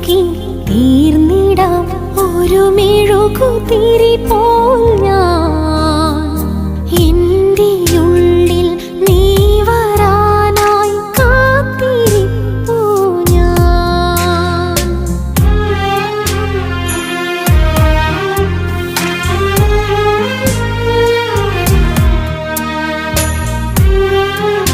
ഒഴുകി തീർന്നിടാം. ഒരു മെഴുകു തിരിപ്പോ